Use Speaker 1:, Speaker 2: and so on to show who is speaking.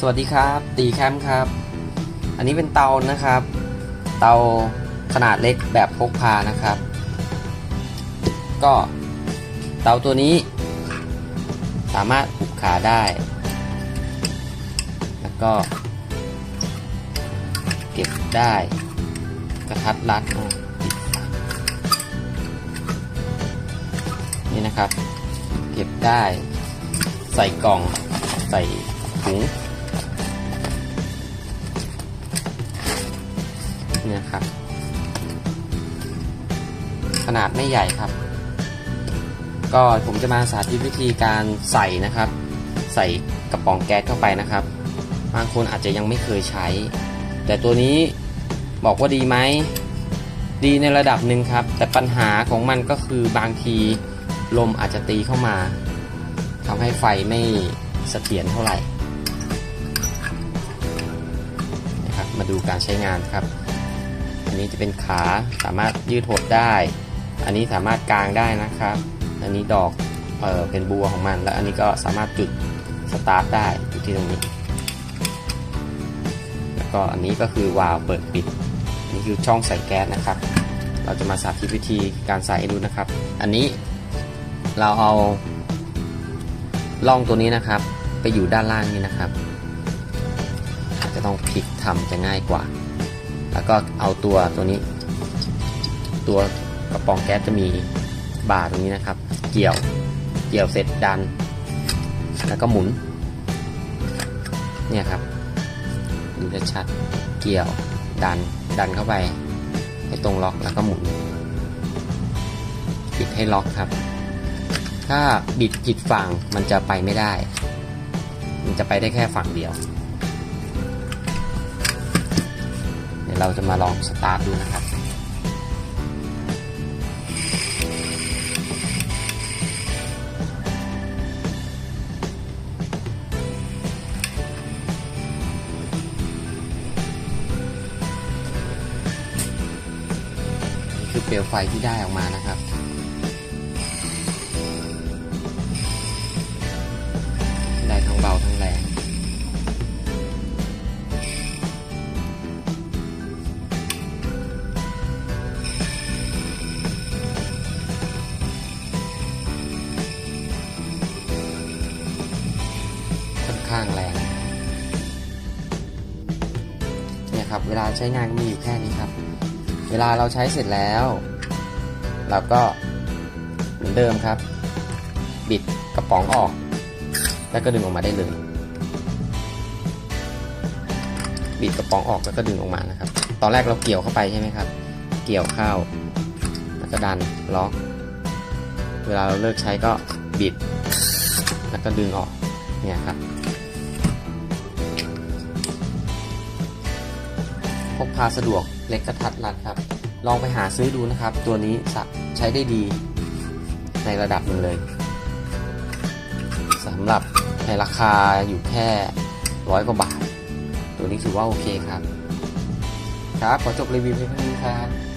Speaker 1: สวัสดีครับตีแคมป์ครับ อันนี้เป็นเตานะครับ เตาขนาดเล็กแบบพกพานะครับ ก็เตาตัวนี้ สามารถหุบขาได้ แล้วก็ เก็บได้กระทัดรัดนี่นะครับ เก็บได้ ใส่กล่องใส่ถุง เนี่ยครับ ขนาดไม่ใหญ่ครับ ก็ผมจะมาสาธิตวิธีการใส่นะครับ ใส่กระป๋องแก๊สเข้าไปนะครับ บางคนอาจจะยังไม่เคยใช้ แต่ตัวนี้บอกว่าดีไหม ดีในระดับหนึ่งครับ แต่ปัญหาของมันก็คือบางทีลมอาจจะตีเข้ามาทำให้ไฟไม่เสถียรเท่าไหร่นะครับ มาดูการใช้งานครับ นนี้จะเป็นขาสามารถยืดหดได้ อันนี้สามารถกางได้นะครับ อันนี้ดอกเออเป็นบัวของมัน แล้วอันนี้ก็สามารถจุดสตาร์ทได้อยู่ที่ตรงนี้ แล้วก็อันนี้ก็คือวาล์วเปิดปิดนนี้คือช่องใส่แก๊สนะครับ เราจะมาสาธิตวิธีการใส่ดูนะครับ อันนี้เราเอาล่องตัวนี้นะครับ ไปอยู่ด้านล่างนี้นะครับ จะต้องพลิกทำจะง่ายกว่า แล้วก็เอาตัวตัวนี้ ตัวกระป๋องแก๊สจะมีบาตรงนี้นะครับ เกี่ยวเกี่ยวเสร็จดัน แล้วก็หมุน เนี่ยครับ ดูได้ชัดเกี่ยวดันดันเข้าไปให้ตรงล็อกแล้วก็หมุนปิดให้ล็อกครับ ถ้าบิดผิดฝั่งมันจะไปไม่ได้ มันจะไปได้แค่ฝั่งเดียว เราจะมาลองสตาร์ทดูนะครับนี่คือเปลวไฟที่ได้ออกมานะครับ ข้างแรงเนี่ยครับเวลาใช้งานก็มีอยู่แค่นี้ครับ เวลาเราใช้เสร็จแล้วเราก็เหมือนเดิมครับ บิดกระป๋องออก แล้วก็ดึงออกมาได้เลย บิดกระป๋องออกแล้วก็ดึงออกมานะครับ ตอนแรกเราเกี่ยวเข้าไปใช่ไหมครับ เกี่ยวเข้าแล้วก็ดันล็อก เวลาเราเลิกใช้ก็บิด แล้วก็ดึงออกเนี่ยครับ พกพาสะดวกเล็กกระทัดรัดครับ ลองไปหาซื้อดูนะครับ ตัวนี้ใช้ได้ดีในระดับหนึ่งเลยสำหรับในราคาอยู่แค่ร้อยกว่าบาท ตัวนี้ถือว่าโอเคครับ ครับ ขอจบรีวิวเพียงเท่านี้ครับ